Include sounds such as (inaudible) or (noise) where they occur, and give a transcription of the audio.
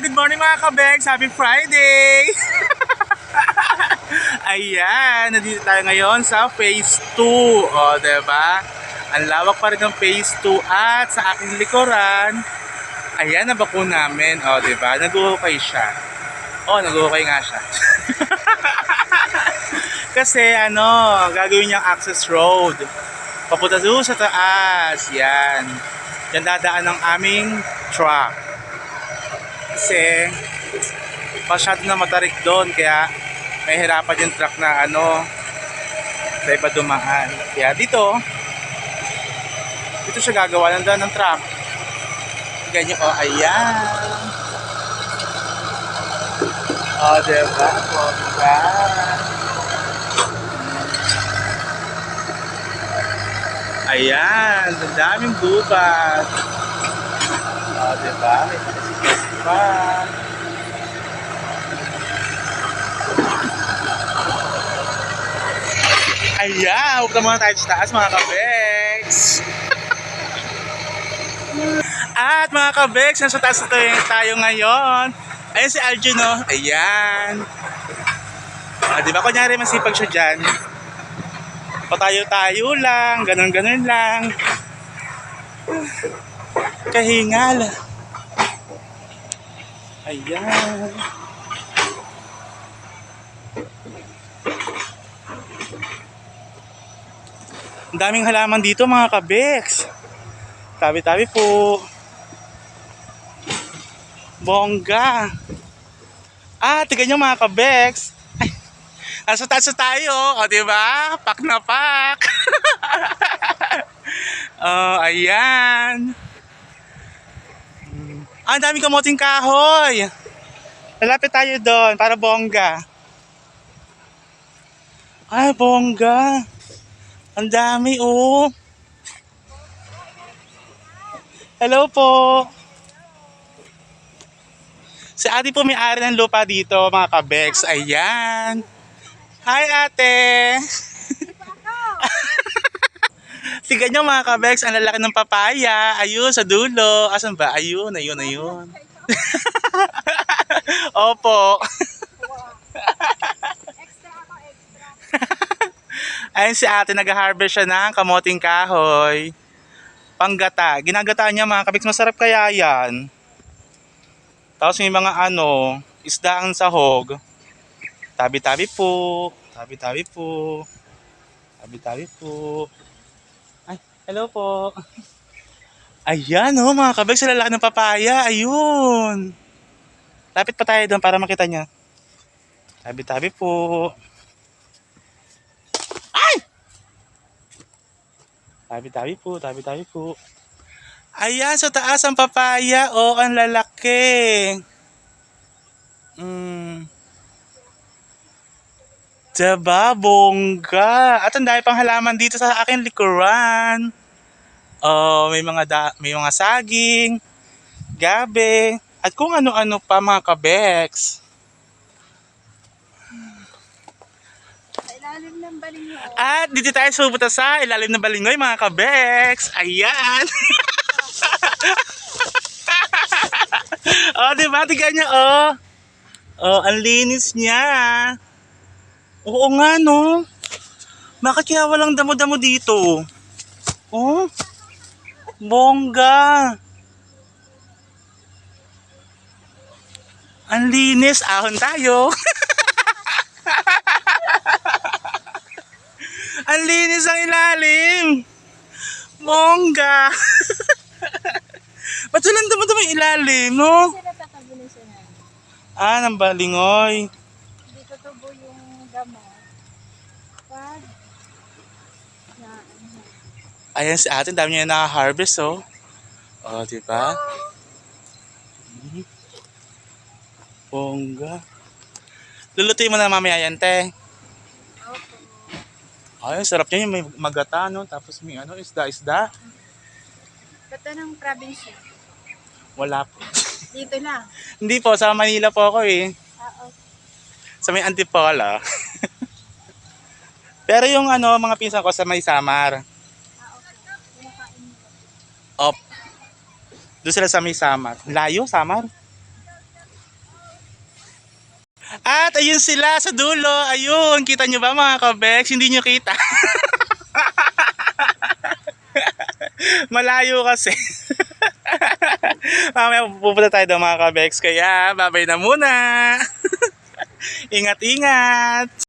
Good morning mga kabegs! Happy Friday! (laughs) Ayan, nandito tayo ngayon sa Phase 2. O, diba? Ang lawak pa rin ng Phase 2 at sa aking likuran, ayan, nabako namin. O, diba? Nag-uukay siya. O, nag-uukay nga siya. (laughs) Kasi ano, gagawin niyang access road. Papunta doon sa taas. Yan. Yan dadaan ng aming truck. Kasi masyado na matarik doon kaya may hirapan yung truck na ano sa iba dumaan. Kaya dito dito siya gagawa ng daan ng truck. Ganyan oh, ayan. Oh, diba? Oh, diba? Ayan, ang daming gubat. Oh, diba? Pa. Ayan, huwag na muna tayo sa taas mga kabex. At mga kabex, nasa taas tayo, tayo ngayon. Ayan si Aljun, no? Ayan. Ah, di ba kunyari masipag siya dyan? Patayo-tayo lang, ganun-ganun lang. Kahingal. Ayan. Ang daming halaman dito mga kabeks. Tabi-tabi po. Bongga. Ah, tignan nyo mga kabeks. Ay, nasa tayo. O, di ba? Pak na pak. (laughs) oh, ayan. Hmm. Ang daming kamoting kahoy. Lalapit tayo doon para bongga. Ay, bongga. Ang dami, oh. Hello po. Si ate po may-ari ng lupa dito, mga kabex. Ayan. Hi, ate. Tignan nyo mga kabex, ang lalaki ng papaya. Ayun, sa dulo. Asan ba? Ayun, ayun, ayun. (laughs) Opo. (laughs) Ayun si ate, nag-harvest siya ng kamoting kahoy. Panggata. Ginagata niya mga kabiks. Masarap kaya yan. Tapos may mga ano, isda ang sahog. Tabi-tabi po. Tabi-tabi po. Tabi-tabi po. Ay, hello po. Ayan oh, mga kabiks. Sa lalaki ng papaya. Ayun. Lapit pa tayo doon para makita niya. Tabi-tabi po. Tabi-tabi po, tabi-tabi po. Ayan, sa taas ang papaya. Oh, ang lalaki. Mm. Diba, bongga. At ang dami pang halaman dito sa akin likuran. Oh, may mga da- may mga saging, gabe, at kung ano-ano pa mga kabeks. Ilalim ng balingo. At dito tayo subuta sa ilalim ng balingoy mga kabeks. Ayan. (laughs) oh, di ba? Tignan niya, oh. Oh, ang linis niya. Oo nga, no. Bakit kaya walang damo-damo dito? Oh. Bongga. Ang linis. Ahon tayo. (laughs) Ang linis ang ilalim. Bongga. (laughs) Ba't walang damo-damo yung ilalim, no? Ah, ng balingoy. Hindi tutubo yung damo. Pag na ano. Ayan si ate, dami niya na-harvest, oh. Oh, di ba? Mhm. Bongga. Lulutuin mo na mamaya yan, te. Ay, sarap niya yung may magata, no? Tapos may ano, isda-isda. Ba't anong probinsya? Wala po. Dito lang. (laughs) Hindi po, sa Manila po ako eh. Okay. Sa may Antipolo. (laughs) Pero yung ano, mga pinsan ko sa may Samar. Op. Doon sila sa may Samar. Layo, Samar? At ayun sila sa dulo. Ayun, kita nyo ba mga kabex? Hindi nyo kita. (laughs) Malayo kasi. (laughs) Mamaya pupunta tayo doon mga kabex. Kaya babay na muna. (laughs) Ingat-ingat.